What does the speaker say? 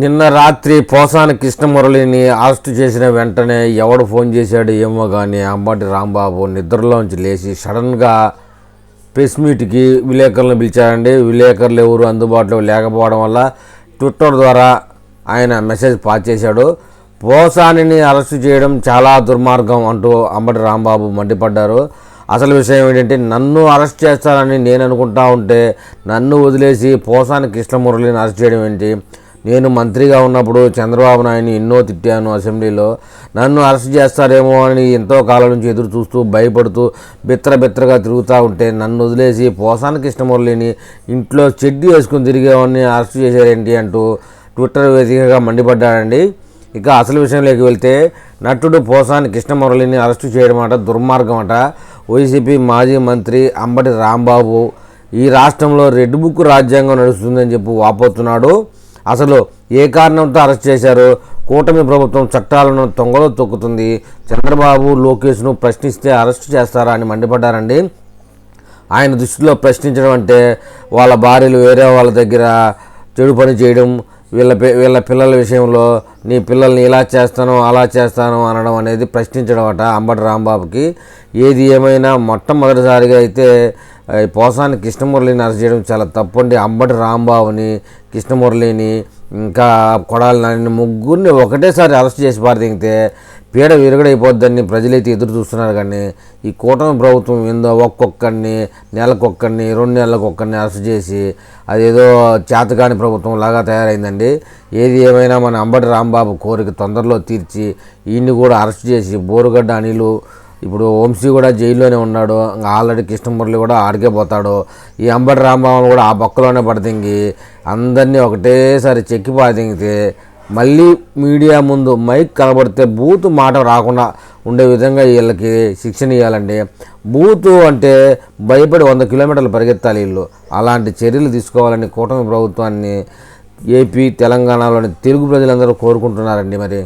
నిన్న రాత్రి పోసాన కృష్ణమురళిని అరెస్ట్ చేసిన వెంటనే ఎవడు ఫోన్ చేశాడు ఏమో కానీ అంబటి రాంబాబు నిద్రలోంచి లేచి సడన్గా ప్రెస్ మీట్కి విలేకరులను పిలిచారండి విలేకరులు ఎవరు అందుబాటులో లేకపోవడం వల్ల ట్విట్టర్ ద్వారా ఆయన మెసేజ్ పాస్ చేశాడు. పోసానిని అరెస్ట్ చేయడం చాలా దుర్మార్గం అంటూ అంబటి రాంబాబు మండిపడ్డారు. అసలు విషయం ఏంటంటే నన్ను అరెస్ట్ చేస్తారని నేను అనుకుంటా ఉంటే నన్ను వదిలేసి పోసాని కృష్ణమురళిని అరెస్ట్ చేయడం ఏంటి? నేను మంత్రిగా ఉన్నప్పుడు చంద్రబాబు నాయుడిని ఎన్నో తిట్టాను అసెంబ్లీలో. నన్ను అరెస్ట్ చేస్తారేమో అని ఎంతో కాలం నుంచి ఎదురు చూస్తూ భయపడుతూ బిత్తర బిత్తరగా తిరుగుతూ ఉంటే నన్ను వదిలేసి పోసాని కృష్ణమురళిని ఇంట్లో చెడ్డి వేసుకుని తిరిగేవాడిని అరెస్ట్ చేశారేంటి అంటూ ట్విట్టర్ వేదికగా మండిపడ్డాడండి. ఇక అసలు విషయంలోకి వెళ్తే నటుడు పోసాని కృష్ణమురళిని అరెస్టు చేయడం అట దుర్మార్గం అట వైసీపీ మాజీ మంత్రి అంబటి రాంబాబు ఈ రాష్ట్రంలో రెడ్ బుక్ రాజ్యాంగం నడుస్తుందని చెప్పి వాపోతున్నాడు. అసలు ఏ కారణంతో అరెస్ట్ చేశారు? కూటమి ప్రభుత్వం చట్టాలను తొంగలో తొక్కుతుంది. చంద్రబాబు లోకేష్ను ప్రశ్నిస్తే అరెస్ట్ చేస్తారా అని మండిపడ్డారండి. ఆయన దృష్టిలో ప్రశ్నించడం అంటే వాళ్ళ భార్యలు వేరే వాళ్ళ దగ్గర చెడు పని చేయడం వీళ్ళ వీళ్ళ పిల్లల విషయంలో నీ పిల్లల్ని ఇలా చేస్తాను అలా చేస్తాను అనడం అనేది ప్రశ్నించడం అట అంబటి రాంబాబుకి. ఏది ఏమైనా మొట్టమొదటిసారిగా అయితే పోసాని కృష్ణమురళిని అరెస్ట్ చేయడం చాలా తప్పండి. అంబటి రాంబాబుని కృష్ణమురళిని ఇంకా కొడాలి నాని ముగ్గురిని ఒకటేసారి అరెస్ట్ చేసి పారదిగితే పీడ విరగడైపోద్దని ప్రజలైతే ఎదురు చూస్తున్నారు కానీ ఈ కూటమి ప్రభుత్వం ఏందో ఒక్కొక్కరిని నెలకొక్కరిని రెండు నెలలకొక్కరిని అరెస్ట్ చేసి అదేదో చేతకాని ప్రభుత్వం లాగా తయారైందండి. ఏది ఏమైనా మన అంబటి రాంబాబు కోరిక తొందరలో తీర్చి ఈయన్ని కూడా అరెస్ట్ చేసి బోరుగడ్డ అనిలు ఇప్పుడు వంశీ కూడా జైల్లోనే ఉన్నాడు ఇంకా ఆల్రెడీ కృష్ణమురళి కూడా ఆడికే పోతాడు. ఈ అంబటి రాంబాబు కూడా ఆ పక్కలోనే పడతింగి అందరినీ ఒకటేసారి చెక్కి పాతింగితే మళ్ళీ మీడియా ముందు మైక్ కనబడితే బూత్ మాట రాకుండా ఉండే విధంగా వీళ్ళకి శిక్షణ ఇవ్వాలండి బూతు అంటే భయపడి వంద కిలోమీటర్లు పరిగెత్తాలి వీళ్ళు. అలాంటి చర్యలు తీసుకోవాలని కూటమి ప్రభుత్వాన్ని ఏపీ తెలంగాణలోని తెలుగు ప్రజలందరూ కోరుకుంటున్నారండి మరి.